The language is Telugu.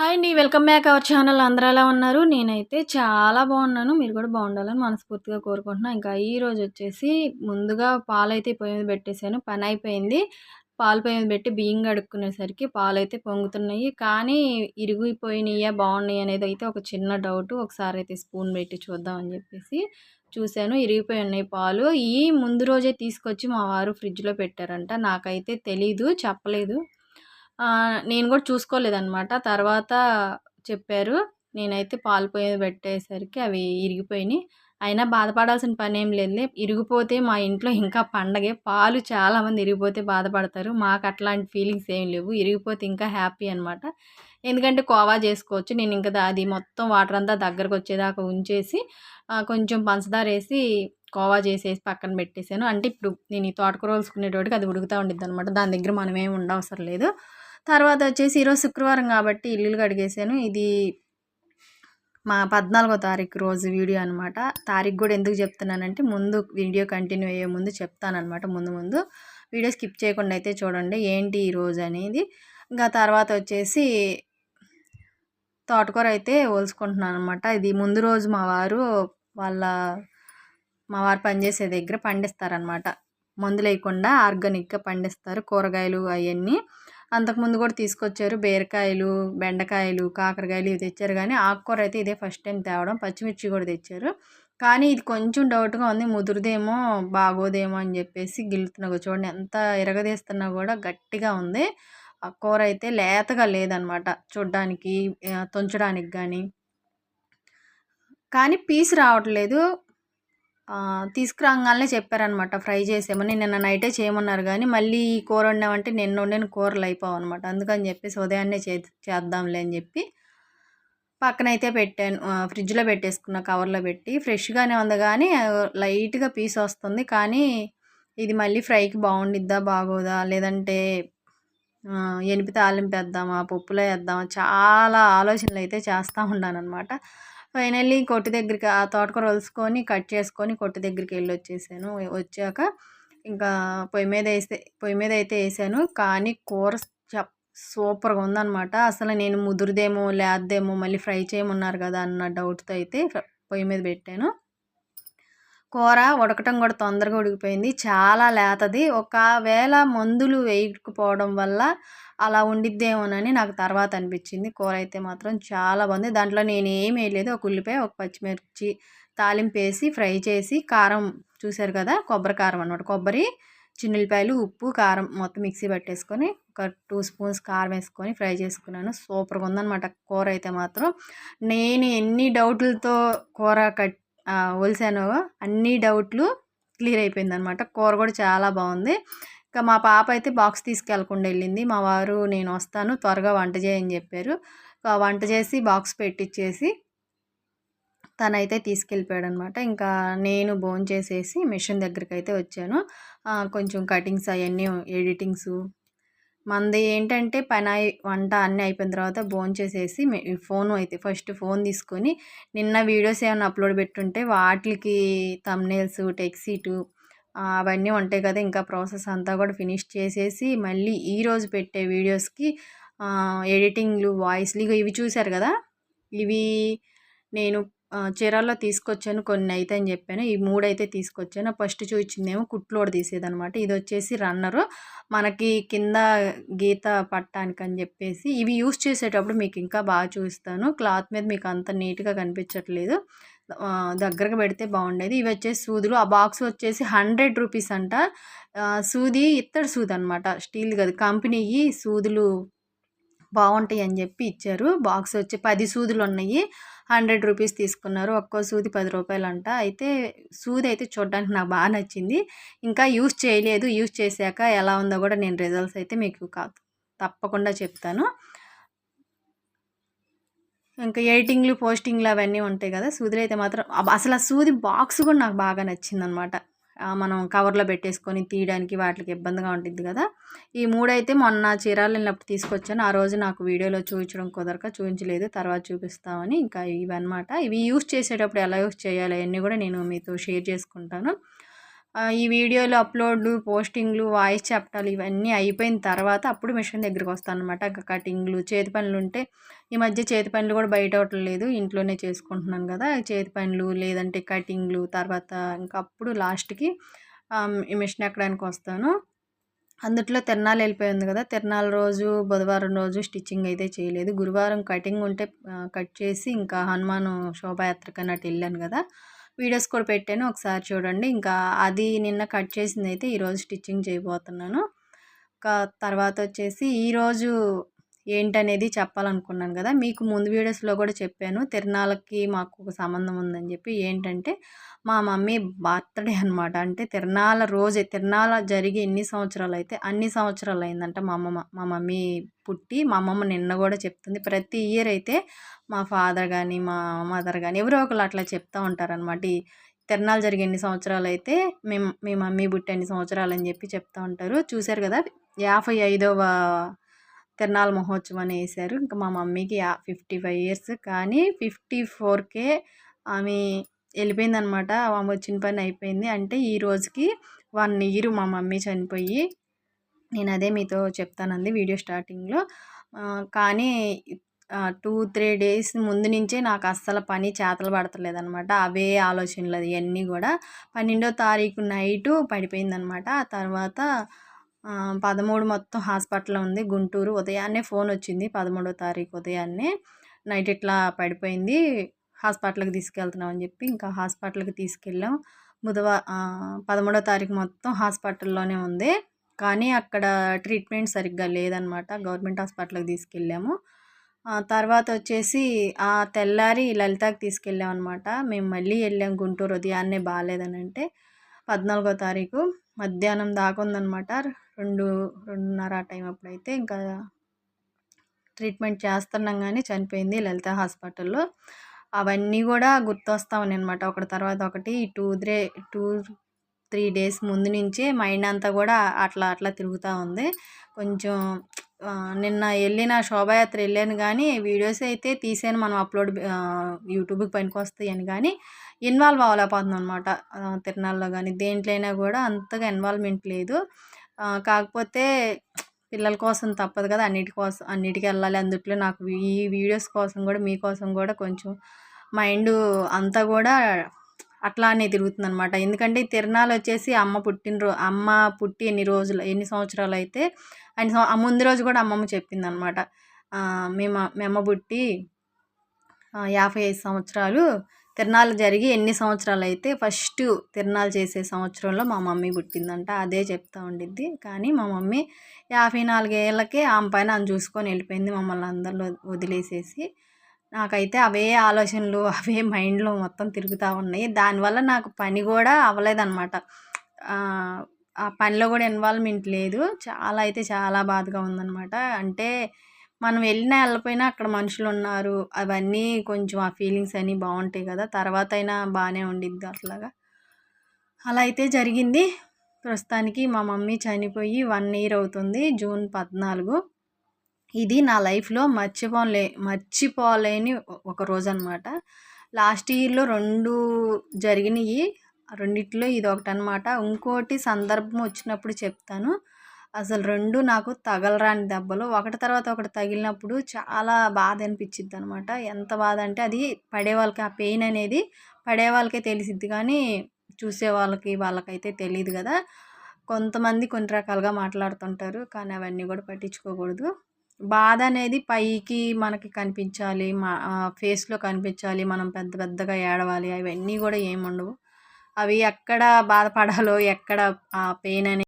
హాయ్ అండి వెల్కమ్ బ్యాక్ అవర్ ఛానల్. అందరూ ఎలా ఉన్నారు? నేనైతే చాలా బాగున్నాను. మీరు కూడా బాగుండాలని మనస్ఫూర్తిగా కోరుకుంటున్నాను ఇంకా ఈ రోజు వచ్చేసి ముందుగా పాలు అయితే పొయ్యి మీద పెట్టేశాను. పని అయిపోయింది. పాలు పొయ్యి మీద పెట్టి బియ్యం కడుక్కునేసరికి పాలు అయితే పొంగుతున్నాయి. కానీ ఇరిగిపోయినాయా బాగున్నాయి అనేది అయితే ఒక చిన్న డౌట్. ఒకసారి అయితే స్పూన్ పెట్టి చూద్దాం అని చెప్పేసి చూశాను. ఇరిగిపోయి ఉన్నాయి పాలు. ఈ ముందు రోజే తీసుకొచ్చి మా వారు ఫ్రిడ్జ్లో పెట్టారంట. నాకైతే తెలీదు చెప్పలేదు. నేను కూడా చూసుకోలేదనమాట తర్వాత చెప్పారు నేనైతే పాలు పోయి పెట్టేసరికి అవి ఇరిగిపోయినాయి. అయినా బాధపడాల్సిన పని ఏం లేదులే. ఇరిగిపోతే మా ఇంట్లో ఇంకా పండగే. పాలు చాలామంది ఇరిగిపోతే బాధపడతారు. మాకు అట్లాంటి ఫీలింగ్స్ ఏం లేవు. ఇరిగిపోతే ఇంకా హ్యాపీ అనమాట ఎందుకంటే కోవా చేసుకోవచ్చు. నేను ఇంకా అది మొత్తం వాటర్ అంతా దగ్గరకు వచ్చేదాకా ఉంచేసి కొంచెం పంచదార వేసి కోవా చేసేసి పక్కన పెట్టేశాను. అంటే ఇప్పుడు నేను ఈ తోటకూర రోల్సుకునేటోటికి అది ఉడుకుతూ ఉండిద్ది అనమాట దాని దగ్గర మనం ఏమి ఉండవసరం లేదు. తర్వాత వచ్చేసి ఈరోజు శుక్రవారం కాబట్టి ఇల్లులు కడిగేసాను ఇది మా పద్నాలుగో తారీఖు రోజు వీడియో అనమాట తారీఖు కూడా ఎందుకు చెప్తున్నానంటే ముందు వీడియో కంటిన్యూ అయ్యే ముందు చెప్తానమాట ముందు ముందు. వీడియో స్కిప్ చేయకుండా అయితే చూడండి ఏంటి ఈ రోజు అనేది. ఇంకా తర్వాత వచ్చేసి తోటకూర అయితే ఓల్చుకుంటున్నాను అనమాట ఇది ముందు రోజు మా వారు వాళ్ళ మా వారు పనిచేసే దగ్గర పండిస్తారనమాట మందు లేకుండా ఆర్గానిక్గా పండిస్తారు కూరగాయలు అవన్నీ. అంతకుముందు కూడా తీసుకొచ్చారు. బీరకాయలు బెండకాయలు కాకరకాయలు ఇవి తెచ్చారు. కానీ ఆకుకూర అయితే ఇదే ఫస్ట్ టైం తేవడం. పచ్చిమిర్చి కూడా తెచ్చారు. కానీ ఇది కొంచెం డౌట్గా ఉంది. ముదురుదేమో బాగోదేమో అని చెప్పేసి గిల్లుతున్నా చూడండి ఎంత ఎరగదీస్తున్నా కూడా గట్టిగా ఉంది. ఆ కూర అయితే లేతగా లేదనమాట. చూడ్డానికి తుంచడానికి కానీ కానీ పీస్ రావట్లేదు. తీసుకురాగానే చెప్పారనమాట ఫ్రై చేసేమని నిన్న నైటే చేయమన్నారు కానీ మళ్ళీ ఈ కూర వండామంటే నిన్న వండిన కూరలు అయిపోవు అనమాట అందుకని చెప్పేసి ఉదయాన్నే చే చేద్దాంలే అని చెప్పి పక్కనైతే పెట్టాను. ఫ్రిడ్జ్లో పెట్టేసుకున్న కవర్లో పెట్టి ఫ్రెష్గానే ఉంది కానీ లైట్గా పీస్ వస్తుంది కానీ ఇది మళ్ళీ ఫ్రైకి బాగుండిద్దా బాగోదా? లేదంటే ఎనిపి తాలింపేద్దామా పప్పులో వేద్దామా? చాలా ఆలోచనలు అయితే చేస్తూ ఉన్నాను అనమాట ఫైనల్లీ కొట్టు దగ్గరికి ఆ తోటకూర వలుసుకొని కట్ చేసుకొని కొట్టు దగ్గరికి వెళ్ళి వచ్చేసాను వచ్చాక ఇంకా పొయ్యి మీద వేస్తే పొయ్యి మీద అయితే వేసాను. కానీ కూర సూపర్గా ఉందనమాట అసలు నేను ముదురుదేమో లేద్దేమో మళ్ళీ ఫ్రై చేయమన్నారు కదా అన్న డౌట్తో అయితే పొయ్యి మీద పెట్టాను. కూర ఉడకటం కూడా తొందరగా ఉడికిపోయింది. చాలా లేతది. ఒకవేళ మందులు వేయకపోవడం వల్ల అలా ఉండిద్దేమోనని నాకు తర్వాత అనిపించింది. కూర అయితే మాత్రం చాలా బాగుంది. దాంట్లో నేను ఏం వేయలేదు. ఒక ఉల్లిపాయ ఒక పచ్చిమిర్చి తాలింపు వేసి ఫ్రై చేసి కారం చూశారు కదా? కొబ్బరి కారం అనమాట కొబ్బరి చిన్నులపాయలు ఉప్పు కారం మొత్తం మిక్సీ పట్టేసుకొని ఒక టూ స్పూన్స్ కారం వేసుకొని ఫ్రై చేసుకున్నాను. సూపర్గా ఉందన్నమాట కూర అయితే మాత్రం. నేను ఎన్ని డౌట్లతో కూర కట్ ఒలిసానో. అన్ని డౌట్లు క్లియర్ అయిపోయింది అనమాట కూర కూడా చాలా బాగుంది. ఇంకా మా పాప అయితే బాక్స్ తీసుకెళ్ళకుండా వెళ్ళింది. మా వారు నేను వస్తాను త్వరగా వంట చేయని చెప్పారు. వంట చేసి బాక్స్ పెట్టించేసి తనైతే తీసుకెళ్ళిపోయాడు అనమాట ఇంకా నేను బోన్ చేసేసి మిషన్ దగ్గరికి అయితే వచ్చాను కొంచెం కటింగ్స్ అవన్నీ ఎడిటింగ్స్ మనది ఏంటంటే పని వంట అన్నీ అయిపోయిన తర్వాత ఫోన్ చేసేసి ఫోన్ అయితే ఫస్ట్ ఫోన్ తీసుకొని నిన్న వీడియోస్ ఏమైనా అప్లోడ్ పెట్టుంటే వాటికి తమ్నేల్స్ టెక్సీటు అవన్నీ ఉంటాయి కదా ఇంకా ప్రాసెస్ అంతా కూడా ఫినిష్ చేసేసి మళ్ళీ ఈరోజు పెట్టే వీడియోస్కి ఎడిటింగ్లు వాయిస్లు ఇవి చూశారు కదా? ఇవి నేను చీరాల్లో తీసుకొచ్చాను కొన్ని అయితే అని చెప్పాను. ఈ మూడు అయితే తీసుకొచ్చాను. ఫస్ట్ చూపించిందేమో కుట్లోడు తీసేదనమాట ఇది వచ్చేసి రన్నరు. మనకి కింద గీత పట్టానికి అని చెప్పేసి ఇవి యూస్ చేసేటప్పుడు మీకు ఇంకా బాగా చూస్తాను క్లాత్ మీద మీకు అంత నీట్గా కనిపించట్లేదు. దగ్గరకు పెడితే బాగుండేది. ఇవి వచ్చేసి సూదులు. ఆ బాక్స్ వచ్చేసి హండ్రెడ్ రూపీస్ అంట. సూది ఇత్తడి సూది అనమాట స్టీల్ కాదు. కంపెనీ సూదులు బాగుంటాయి అని చెప్పి ఇచ్చారు. బాక్స్ వచ్చి పది సూదులు ఉన్నాయి. హండ్రెడ్ రూపీస్ తీసుకున్నారు. ఒక్కో సూది పది రూపాయలు అంట అయితే సూది అయితే చూడడానికి నాకు బాగా నచ్చింది. ఇంకా యూస్ చేయలేదు. యూస్ చేశాక ఎలా ఉందో కూడా నేను రిజల్ట్స్ అయితే మీకు తప్పకుండా చెప్తాను. ఇంకా ఎడిటింగ్లు పోస్టింగ్లు అవన్నీ ఉంటాయి కదా. సూదులు అయితే మాత్రం అసలు ఆ సూది బాక్స్ కూడా నాకు బాగా నచ్చింది అనమాట మనం కవర్లో పెట్టేసుకొని తీయడానికి వాటికి ఇబ్బందిగా ఉంటుంది కదా. ఈ మూడైతే మొన్న చీరాలు వెళ్ళినప్పుడు తీసుకొచ్చాను. ఆ రోజు నాకు వీడియోలో చూపించడం కుదరక చూపించలేదు. తర్వాత చూపిస్తామని ఇంకా ఇవి ఇవి యూస్ చేసేటప్పుడు ఎలా యూస్ చేయాలి అవన్నీ కూడా నేను మీతో షేర్ చేసుకుంటాను. ఈ వీడియోలు అప్లోడ్లు పోస్టింగ్లు వాయిస్ చెప్పటాలు ఇవన్నీ అయిపోయిన తర్వాత అప్పుడు మిషన్ దగ్గరికి వస్తాను అనమాట కటింగ్లు చేతి పనులు ఉంటే ఈ మధ్య చేతి పనులు కూడా బయట లేదు. ఇంట్లోనే చేసుకుంటున్నాను కదా. చేతి పనులు లేదంటే కటింగ్లు తర్వాత ఇంకా అప్పుడు లాస్ట్కి ఈ మిషన్ ఎక్కడానికి వస్తాను. అందుట్లో తిరణాలు వెళ్ళిపోయింది కదా. తిరణాల రోజు బుధవారం రోజు స్టిచ్చింగ్ అయితే చేయలేదు. గురువారం కటింగ్ ఉంటే కట్ చేసి ఇంకా హనుమాన్ శోభాయాత్రకు అన్నట్టు వెళ్ళాను కదా. వీడియోస్ కూడా పెట్టాను. ఒకసారి చూడండి. ఇంకా అది నిన్న కట్ చేసింది అయితే ఈరోజు స్టిచ్చింగ్ చేయబోతున్నాను. ఇంకా తర్వాత వచ్చేసి ఈరోజు ఏంటనేది చెప్పాలనుకున్నాను కదా. మీకు ముందు వీడియోస్లో కూడా చెప్పాను. తిరణాలకి మాకు ఒక సంబంధం ఉందని చెప్పి ఏంటంటే మా మమ్మీ బర్త్డే అనమాట అంటే తిరణాల రోజే తిరణాల జరిగి ఎన్ని సంవత్సరాలు అయితే అన్ని సంవత్సరాలు అయిందంట మా అమ్మమ్మ. మా మమ్మీ పుట్టి మా అమ్మమ్మ నిన్న కూడా చెప్తుంది. ప్రతి ఇయర్ అయితే మా ఫాదర్ కానీ మా మదర్ కానీ ఎవరో ఒకరు అట్లా చెప్తూ ఉంటారనమాట ఈ తిరణాలు జరిగే ఎన్ని సంవత్సరాలు అయితే మేము మీ మమ్మీ పుట్టి ఎన్ని సంవత్సరాలు అని చెప్పి చెప్తూ ఉంటారు. చూశారు కదా యాభై ఐదవ తిరణాల మహోత్సవం అని వేశారు ఇంకా మా మమ్మీకి ఫిఫ్టీ ఫైవ్ ఇయర్స్ కానీ ఫిఫ్టీ ఫోర్కే ఆమె వెళ్ళిపోయిందనమాట ఆమె వచ్చిన పని అయిపోయింది. అంటే ఈ రోజుకి వన్ ఇయర్ మా మమ్మీ చనిపోయి నేను అదే మీతో చెప్తానంది వీడియో స్టార్టింగ్లో. కానీ టూ త్రీ డేస్ ముందు నుంచే నాకు అస్సలు పని చేతలు పడతలేదనమాట అవే ఆలోచనలు ఇవన్నీ కూడా. పన్నెండో తారీఖు నైటు పడిపోయిందనమాట ఆ తర్వాత పదమూడు మొత్తం హాస్పిటల్లో ఉంది. గుంటూరు ఉదయాన్నే ఫోన్ వచ్చింది. పదమూడో తారీఖు ఉదయాన్నే నైట్ ఇట్లా పడిపోయింది. హాస్పిటల్కి తీసుకెళ్తున్నాం అని చెప్పి ఇంకా హాస్పిటల్కి తీసుకెళ్ళాం. బుధవారం పదమూడో తారీఖు మొత్తం హాస్పిటల్లోనే ఉంది. కానీ అక్కడ ట్రీట్మెంట్ సరిగ్గా లేదనమాట గవర్నమెంట్ హాస్పిటల్కి తీసుకెళ్ళాము. తర్వాత వచ్చేసి ఆ తెల్లారి లలితకి తీసుకెళ్ళాం అనమాట మేము మళ్ళీ వెళ్ళాం గుంటూరు ఉదయాన్నే బాగాలేదని అంటే. పద్నాలుగో తారీఖు మధ్యాహ్నం దాకా ఉందనమాట రెండు రెండున్నర ఆ టైం అప్పుడైతే ఇంకా ట్రీట్మెంట్ చేస్తున్నాం కానీ చనిపోయింది లలిత హాస్పిటల్లో. అవన్నీ కూడా గుర్తొస్తా ఉన్నాయి అనమాట ఒకటి తర్వాత ఒకటి two three two three days ముందు నుంచే మైండ్ అంతా కూడా అట్లా అట్లా తిరుగుతూ ఉంది. కొంచెం నిన్న వెళ్ళిన శోభాయాత్ర వెళ్ళాను కానీ వీడియోస్ అయితే తీసాను. మనం అప్లోడ్ యూట్యూబ్కి పనికొస్తాయని కానీ ఇన్వాల్వ్ అవ్వలేకపోతుంది అనమాట తిరణాల్లో కానీ దేంట్లో అయినా కూడా అంతగా ఇన్వాల్వ్మెంట్ లేదు. కాకపోతే పిల్లల కోసం తప్పదు కదా. అన్నిటి కోసం అన్నిటికీ వెళ్ళాలి. అందుట్లో నాకు ఈ వీడియోస్ కోసం కూడా మీకోసం కూడా కొంచెం మైండ్ అంతా కూడా అట్లానే తిరుగుతుంది అనమాట ఎందుకంటే తిరణాలు వచ్చేసి అమ్మ పుట్టినరో అమ్మ పుట్టి ఎన్ని రోజులు ఎన్ని సంవత్సరాలు అయితే అన్ని ముందు రోజు కూడా అమ్మమ్మ చెప్పింది అనమాట మేము మేము పుట్టి యాభై ఐదు సంవత్సరాలు తిరణాలు జరిగి ఎన్ని సంవత్సరాలు అయితే ఫస్ట్ తిరణాలు చేసే సంవత్సరంలో మా మమ్మీ పుట్టిందంట. అదే చెప్తా ఉండిద్ది. కానీ మా మమ్మీ యాభై నాలుగేళ్ళకే ఆమె పైన ఆమె చూసుకొని వెళ్ళిపోయింది మమ్మల్ని అందరిలో వదిలేసేసి. నాకైతే అవే ఆలోచనలు అవే మైండ్లో మొత్తం తిరుగుతూ ఉన్నాయి. దానివల్ల నాకు పని కూడా అవ్వలేదన్నమాట. ఆ పనిలో కూడా ఇన్వాల్వ్మెంట్ లేదు. చాలా అయితే చాలా బాధగా ఉందన్నమాట. అంటే మనం వెళ్ళినా వెళ్ళపోయినా అక్కడ మనుషులు ఉన్నారు. అవన్నీ కొంచెం ఆ ఫీలింగ్స్ అన్నీ బాగుంటాయి కదా. తర్వాత అయినా బాగానే ఉండిద్ది అట్లాగా. అలా అయితే జరిగింది. ప్రస్తుతానికి మా మమ్మీ చనిపోయి వన్ ఇయర్ అవుతుంది జూన్ పద్నాలుగు. ఇది నా లైఫ్లో మర్చిపోలే మర్చిపోలేని ఒక రోజు అనమాట లాస్ట్ ఇయర్లో రెండు జరిగినాయి. రెండిట్లో ఇది ఒకటి అనమాట ఇంకోటి సందర్భం వచ్చినప్పుడు చెప్తాను. అసలు రెండు నాకు తగలరాని దెబ్బలు. ఒకటి తర్వాత ఒకటి తగిలినప్పుడు చాలా బాధ అనిపించిద్ది అనమాట ఎంత బాధ అంటే అది పడే వాళ్ళకి ఆ పెయిన్ అనేది పడే వాళ్ళకే తెలిసిద్ది. కానీ చూసే వాళ్ళకి వాళ్ళకైతే తెలియదు కదా. కొంతమంది కొన్ని రకాలుగా మాట్లాడుతుంటారు. కానీ అవన్నీ కూడా పట్టించుకోకూడదు. బాధ అనేది పైకి మనకి కనిపించాలి. మా ఫేస్లో కనిపించాలి. మనం పెద్ద పెద్దగా ఏడవాలి. అవన్నీ కూడా ఏముండవు. అవి ఎక్కడ బాధపడాలో ఎక్కడ ఆ పెయిన్ అనేది